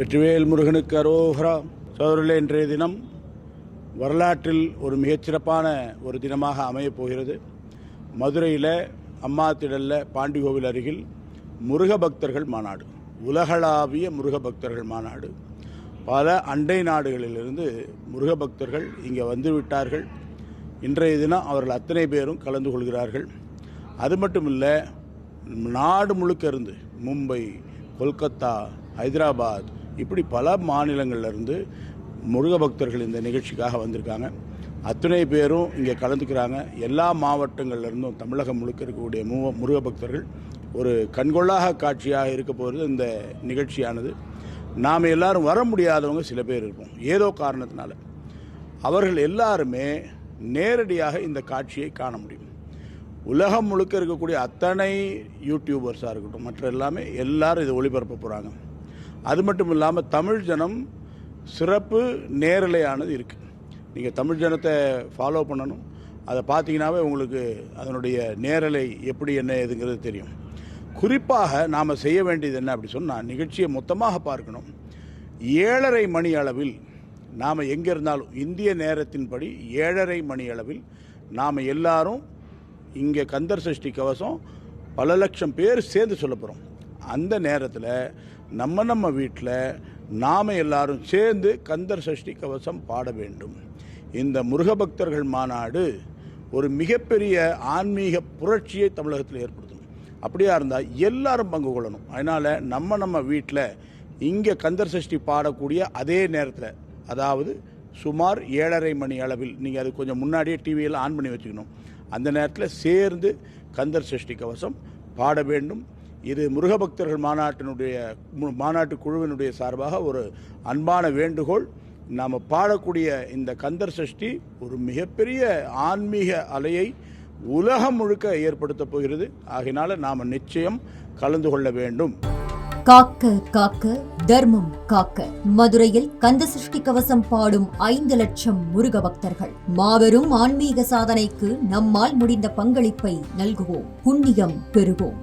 வெற்றிவேல் முருகனுக்கு அரோஹரா சோதரில் இன்றைய தினம். வரலாற்றில் ஒரு மிகச்சிறப்பான ஒரு தினமாக அமையப் போகிறது. மதுரையில் அம்மா திடல்ல பாண்டி கோவில் அருகில் முருக பக்தர்கள் மாநாடு. உலகளாவிய முருக பக்தர்கள் மாநாடு. பல அண்டை நாடுகளிலிருந்து முருக பக்தர்கள் இங்கே வந்து விட்டார்கள். இன்றைய தினம் அவர்கள் அத்தனை பேரும் கலந்து கொள்கிறார்கள். அது மட்டும் இல்லை நாடு முழுக்க இருந்து மும்பை கொல்கத்தா ஹைதராபாத் இப்படி பல மாநிலங்கள்ல இருந்து முருக பக்தர்கள் இந்த நிகழ்ச்சிக்காக வந்திருக்காங்க. அத்தனை பேரும் இங்கே கலந்துக்கிறாங்க. எல்லா மாவட்டங்கள்லேருந்தும் தமிழகம் முழுக்க இருக்கக்கூடிய மு- முருக பக்தர்கள் ஒரு கண்கொள்ளாக காட்சியாக இருக்க போகிறது இந்த நிகழ்ச்சியானது. நாம் எல்லாரும் வர முடியாதவங்க சில பேர் இருப்போம். ஏதோ காரணத்தினால. அவர்கள் எல்லாருமே நேரடியாக இந்த காட்சியை காண முடியும். உலகம் முழுக்க இருக்கக்கூடிய அத்தனை யூடியூபர்ஸாக இருக்கட்டும் மற்ற எல்லாமே எல்லாரும் இதை ஒளிபரப்ப போகிறாங்க அது மட்டும் இல்லாமல் தமிழ் ஜனம் சிறப்பு நேரலையானது இருக்குது நீங்கள் தமிழ் ஜனத்தை ஃபாலோ பண்ணணும். அதை பார்த்தீங்கன்னாவே உங்களுக்கு அதனுடைய நேரலை எப்படி என்ன ஏதுங்கிறது தெரியும். குறிப்பாக நாம் செய்ய வேண்டியது என்ன அப்படி சொன்னால் நிகழ்ச்சியை மொத்தமாக பார்க்கணும். ஏழரை மணி அளவில் நாம் எங்கே இருந்தாலும் இந்திய நேரத்தின்படி ஏழரை மணி அளவில் நாம் எல்லாரும் இங்கே கந்தர் சஷ்டி கவசம் பல லட்சம் பேர் சேர்ந்து சொல்ல போகிறோம் அந்த நேரத்தில் நம்ம நம்ம வீட்டில் நாம் எல்லாரும் சேர்ந்து கந்தர் சஷ்டி கவசம் பாட வேண்டும். இந்த முருக பக்தர்கள் மாநாடு ஒரு மிகப்பெரிய ஆன்மீக புரட்சியை தமிழகத்தில் ஏற்படுத்தணும் அப்படியா இருந்தால் எல்லாரும் பங்கு கொள்ளணும். அதனால் நம்ம நம்ம வீட்டில் இங்கே கந்தர் சஷ்டி பாடக்கூடிய அதே நேரத்தில் அதாவது சுமார் ஏழரை மணி அளவில் நீங்கள் அது கொஞ்சம் முன்னாடியே டிவியில் ஆன் பண்ணி வச்சுக்கணும். அந்த நேரத்தில் சேர்ந்து கந்தர் சஷ்டி கவசம் பாட வேண்டும். இது முருக பக்தர்கள் மாநாட்டினுடைய மு- மாநாட்டு குழுவினுடைய சார்பாக ஒரு அன்பான வேண்டுகோள். நாம் பாடக்கூடிய இந்த கந்தர் சஷ்டி ஒரு மிகப்பெரிய ஆன்மீக அலையை உலகம் முழுக்க ஏற்படுத்தப் போகிறது. ஆகினால நாம் நிச்சயம் கலந்து கொள்ள வேண்டும். காக்க காக்க தர்மம் காக்க. மதுரையில் கந்த சிருஷ்டி கவசம் பாடும் ஐந்து லட்சம் முருக பக்தர்கள் மாபெரும் ஆன்மீக சாதனைக்கு நம்மால் முடிந்த பங்களிப்பை நல்குவோம். புண்ணியம் பெறுவோம்.